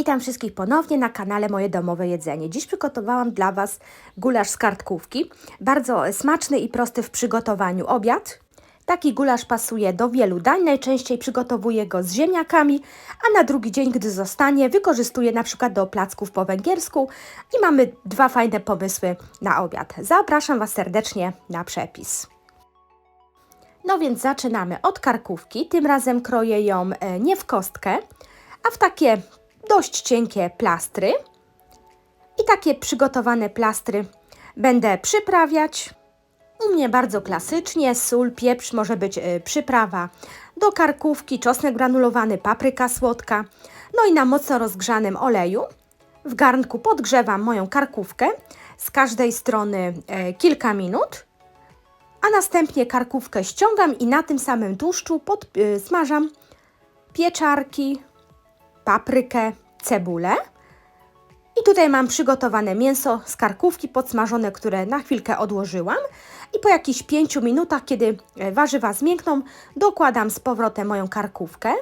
Witam wszystkich ponownie na kanale Moje Domowe Jedzenie. Dziś przygotowałam dla Was gulasz z kartkówki. Bardzo smaczny i prosty w przygotowaniu obiad. Taki gulasz pasuje do wielu dań. Najczęściej przygotowuję go z ziemniakami, a na drugi dzień, gdy zostanie, wykorzystuję na przykład do placków po węgiersku. I mamy dwa fajne pomysły na obiad. Zapraszam Was serdecznie na przepis. No więc zaczynamy od karkówki. Tym razem kroję ją e, nie w kostkę, a w takie dość cienkie plastry. I takie przygotowane plastry będę przyprawiać. U mnie bardzo klasycznie, sól, pieprz, może być y, przyprawa do karkówki, czosnek granulowany, papryka słodka. No i na mocno rozgrzanym oleju w garnku podgrzewam moją karkówkę z każdej strony y, kilka minut, a następnie karkówkę ściągam i na tym samym tłuszczu pod, y, smażam pieczarki, paprykę, cebulę. I tutaj mam przygotowane mięso z karkówki podsmażone, które na chwilkę odłożyłam. I po jakichś 5 minutach, kiedy e, warzywa zmiękną, dokładam z powrotem moją karkówkę.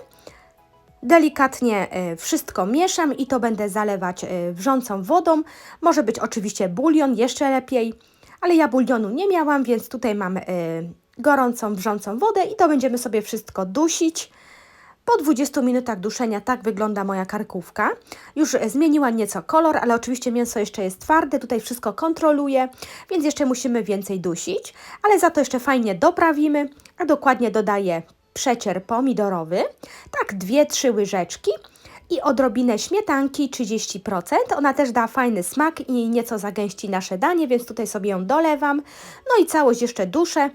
Delikatnie e, wszystko mieszam i to będę zalewać e, wrzącą wodą. Może być oczywiście bulion, jeszcze lepiej, ale ja bulionu nie miałam, więc tutaj mam gorącą, wrzącą wodę i to będziemy sobie wszystko dusić. Po 20 minutach duszenia tak wygląda moja karkówka. Już zmieniła nieco kolor, ale oczywiście mięso jeszcze jest twarde, tutaj wszystko kontroluje, więc jeszcze musimy więcej dusić, ale za to jeszcze fajnie doprawimy, a dokładnie dodaję przecier pomidorowy, tak 2-3 łyżeczki i odrobinę śmietanki 30%. Ona też da fajny smak i nieco zagęści nasze danie, więc tutaj sobie ją dolewam. No i całość jeszcze duszę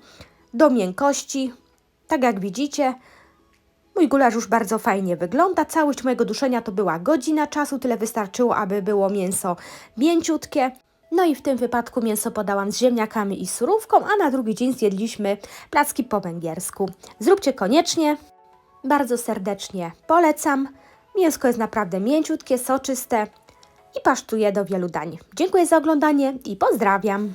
do miękkości. Tak jak widzicie, Mój gulasz już bardzo fajnie wygląda. Całość mojego duszenia to była godzina czasu, tyle wystarczyło, aby było mięso mięciutkie. No i w tym wypadku mięso podałam z ziemniakami i surówką, a na drugi dzień zjedliśmy placki po węgiersku. Zróbcie koniecznie, bardzo serdecznie polecam. Mięsko jest naprawdę mięciutkie, soczyste i pasztuje do wielu dań. Dziękuję za oglądanie i pozdrawiam.